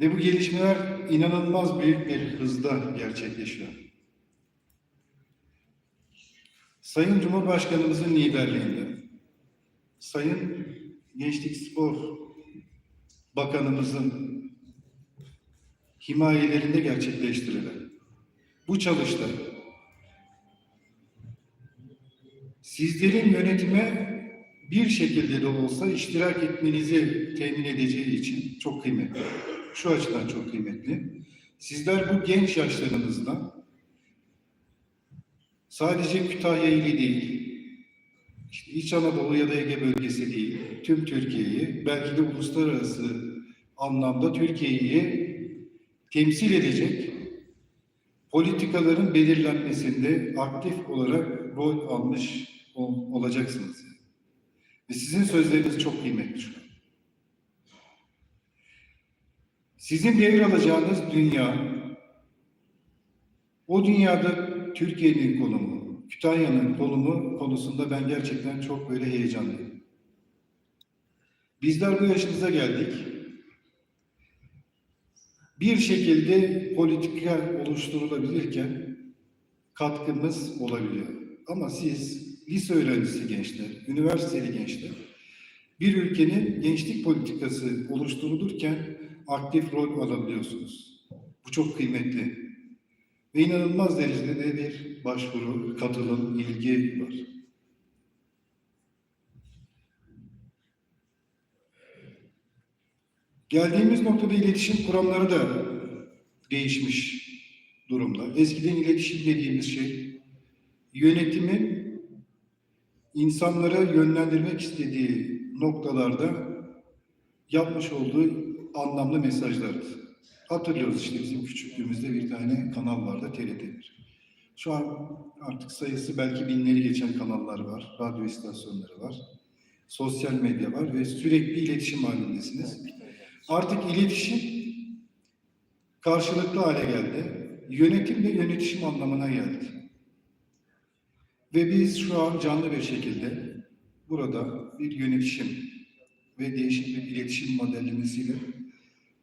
Ve bu gelişmeler inanılmaz büyük bir hızda gerçekleşiyor. Sayın Cumhurbaşkanımızın liderliğinde, Sayın Gençlik Spor Bakanımızın himayelerinde gerçekleştirilen bu çalışta sizlerin yönetime bir şekilde de olsa iştirak etmenizi temin edeceği için çok kıymetli. Şu açıdan çok kıymetli. Sizler bu genç yaşlarınızda sadece Kütahya ili değil, işte İç Anadolu ya da Ege bölgesi değil, tüm Türkiye'yi, belki de uluslararası anlamda Türkiye'yi temsil edecek politikaların belirlenmesinde aktif olarak rol almış ol- olacaksınız. Ve sizin sözleriniz çok kıymetli şu an. Sizin devir alacağınız dünya, o dünyada Türkiye'nin konumu, Kütahya'nın konumu konusunda ben gerçekten çok böyle heyecanlıyım. Bizler bu yaşımıza geldik. Bir şekilde politika oluşturulabilirken katkımız olabiliyor. Ama siz lise öğrencisi gençler, üniversiteli gençler bir ülkenin gençlik politikası oluşturulurken aktif rol alabiliyorsunuz. Bu çok kıymetli. Ve inanılmaz derecede de bir başvuru, katılım, ilgi var. Geldiğimiz noktada iletişim kuramları da değişmiş durumda. Eskiden iletişim dediğimiz şey yönetimin insanlara yönlendirmek istediği noktalarda yapmış olduğu anlamlı mesajlardı. Hatırlıyoruz işte bizim küçüklüğümüzde bir tane kanal vardı TRT1. Şu an artık sayısı belki binleri geçen kanallar var, radyo istasyonları var, sosyal medya var ve sürekli iletişim halindesiniz. Artık iletişim karşılıklı hale geldi. Yönetim ve yönetişim anlamına geldi. Ve biz şu an canlı bir şekilde burada bir yönetişim ve değişik bir iletişim modellemesiyle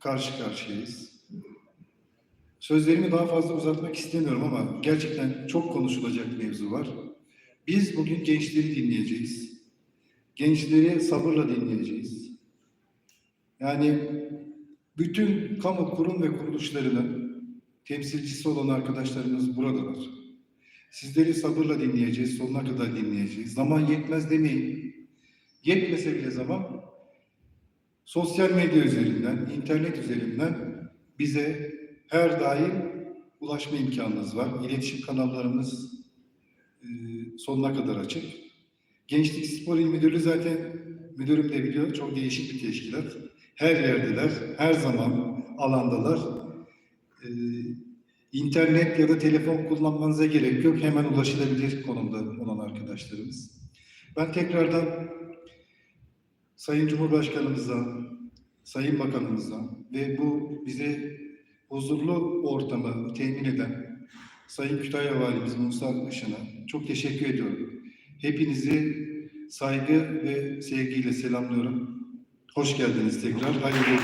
karşı karşıyayız. Sözlerimi daha fazla uzatmak istemiyorum ama gerçekten çok konuşulacak mevzu var. Biz bugün gençleri dinleyeceğiz. Gençleri sabırla dinleyeceğiz. Yani bütün kamu kurum ve kuruluşlarının temsilcisi olan arkadaşlarımız buradalar. Sizleri sabırla dinleyeceğiz, sonuna kadar dinleyeceğiz. Zaman yetmez demeyin. Yetmese bile zaman sosyal medya üzerinden, internet üzerinden bize her daim ulaşma imkanınız var. İletişim kanallarımız e, sonuna kadar açık. Gençlik Spor İl Müdürlüğü zaten müdürüm de biliyor. Çok değişik bir teşkilat. Her yerdeler, her zaman alandalar. E, internet ya da telefon kullanmanıza gerek yok. Hemen ulaşılabilir konumda olan arkadaşlarımız. Ben tekrardan Sayın Cumhurbaşkanımıza, Sayın Bakanımıza ve bu bize huzurlu ortamı temin eden Sayın Kütahya Valimiz Musa Işın'a çok teşekkür ediyorum. Hepinizi saygı ve sevgiyle selamlıyorum. Hoş geldiniz tekrar. Hayırlı